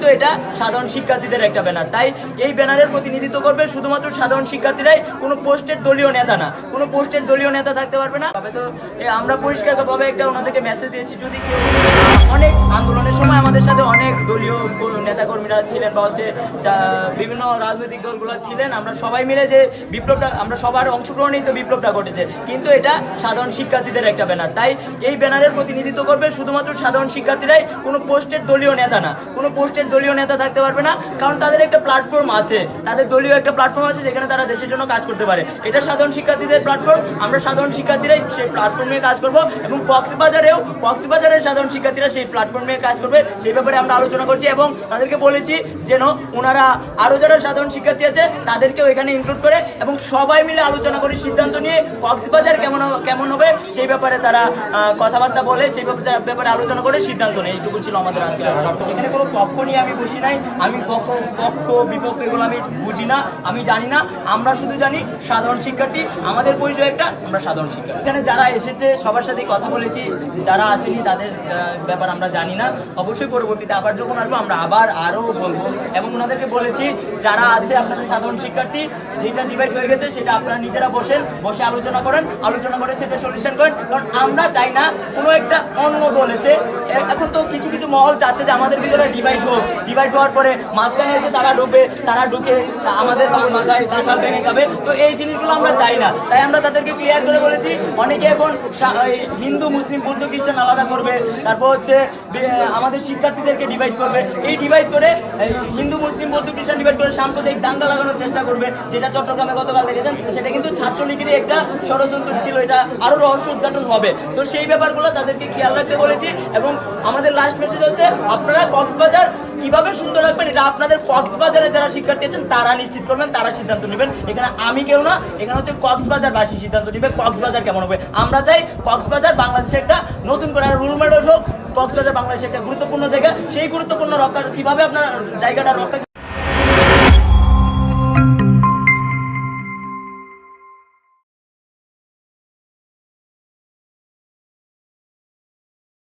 কিন্তু এটা সাধারণ শিক্ষার্থীদের একটা ব্যানার। তাই এই ব্যানারের প্রতিনিধিত্ব করবে শুধুমাত্র সাধারণ শিক্ষার্থীরাই, কোনো পোস্টের দলীয় নেতা না। কোনো পোস্টের দলীয় নেতা থাকতে পারবে না। তবে তো আমরা পরিষ্কারভাবে একটা ওনাদেরকে মেসেজ দিয়েছি, যদি কেউ অনেক আন্দোলনের সময় আমাদের সাথে অনেক দলীয় নেতাকর্মীরা ছিলেন বা হচ্ছে বিভিন্ন রাজনৈতিক দলগুলো ছিলেন, আমরা সবাই মিলে যে বিপ্লবটা, আমরা সবার অংশগ্রহণেই তো বিপ্লবটা ঘটেছে। কিন্তু এটা সাধারণ শিক্ষার্থীদের একটা ব্যানার। তাই এই ব্যানারের প্রতিনিধিত্ব করবে শুধুমাত্র সাধারণ শিক্ষার্থীরাই, কোনো পোস্টের দলীয় নেতা না। কোনো পোস্টের দলীয় নেতা থাকতে পারবে না, কারণ তাদের একটা প্ল্যাটফর্ম আছে। তাদের দলীয় একটা প্ল্যাটফর্ম আছে যেখানে তারা দেশের জন্য কাজ করতে পারে। এটা সাধারণ শিক্ষার্থীদের প্ল্যাটফর্ম, আমরা সাধারণ শিক্ষার্থীরাই সেই প্ল্যাটফর্মে কাজ করব এবং কক্সবাজারেও, কক্সবাজারের সাধারণ শিক্ষার্থীরা সেই প্ল্যাটফর্মে কাজ করবে। সেই ব্যাপারে আমরা আলোচনা করছি এবং তাদেরকে বলেছি যেন ওনারা আরও যারা সাধারণ শিক্ষার্থী আছে, তাদেরকেও এখানে ইনক্লুড করে এবং সবাই মিলে আলোচনা করে সিদ্ধান্ত নিয়ে কক্সবাজার কেমন কেমন হবে সেই ব্যাপারে তারা কথাবার্তা বলে সেই ব্যাপারে- আলোচনা করে সিদ্ধান্ত নেয়। এইটুকু ছিল আমাদের আজকে এখানে কোনো পক্ষ নিয়ে আমি বসি নাই। আমি পক্ষ পক্ষ, বিপক্ষ এগুলো আমি বুঝি না, আমি জানি না। আমরা শুধু জানি সাধারণ শিক্ষার্থী, আমাদের পরিচয় একটা, আমরা সাধারণ শিক্ষার্থী। এখানে যারা এসেছে, সবার সাথে কথা বলেছি। যারা আসেনি, তাদের ব্যাপার আমরা জানি না। অবশ্যই পরবর্তীতে আবার যখন আসব, আমরা আবার আরও বলব। এবং ওনাদেরকে বলেছি, যারা আছে আপনাদের সাধারণ শিক্ষার্থী, যেটা ডিভাইড হয়ে গেছে, সেটা আপনারা নিজেরা বসেন, বসে আলোচনা করেন। আলোচনা করে সেটা সলিউশন করেন। কারণ আমরা চাই না কোনো একটা অন্য এসে, এখন তো কিছু কিছু মহল চাচ্ছে যে আমাদের ভিতরে ডিভাইড হোক। ডিভাইড হওয়ার পরে মাঝখানে এসে তারা ঢুকবে তারা ঢুকে, আমাদের মাথায় সাইকেল ভেঙে যাবে তো এই জিনিসগুলো আমরা চাই না। তাই আমরা তাদেরকে ক্লিয়ার করে বলেছি, অনেকে এখন হিন্দু, মুসলিম, বৌদ্ধ, খ্রিস্টান আলাদা করবে। তারপর হচ্ছে আমাদের শিক্ষার্থীদেরকে ডিভাইড করবে। এই ডিভাইড করে হিন্দু, মুসলিম, বৌদ্ধ, খ্রিস্টান ডিভাইড করে সাম্প্রদায়িক দাঙ্গা লাগানোর চেষ্টা করবে, যেটা চট্টগ্রামে গতকাল দেখেছেন, সেটা কিন্তু ছাত্রলীগেরই একটা ষড়যন্ত্র ছিল, এটা আরও রহস্য উদ্ঘাটন হবে। তো সেই ব্যাপারগুলো তাদেরকে খেয়াল রাখতে বলেছি এবং আমাদের লাস্ট মেসেজ হচ্ছে, আপনারা কক্সবাজার কীভাবে সুন্দর রাখবেন, এটা আপনাদের কক্সবাজারে যারা শিক্ষার্থী আছেন, তারা নিশ্চিত করবেন, তারা সিদ্ধান্ত নেবেন। এখানে আমি কেউ না, এখানে হচ্ছে কক্সবাজার বাসী সিদ্ধান্ত নেবে, কক্সবাজার কেমন হবে। আমরা চাই কক্সবাজার বাংলাদেশে একটা নতুন করে রুল মডেল হোক কক্সবাজার বাংলাদেশে একটা গুরুত্বপূর্ণ জায়গা। সেই গুরুত্বপূর্ণ রক্ষা কীভাবে আপনার জায়গাটা রক্ষা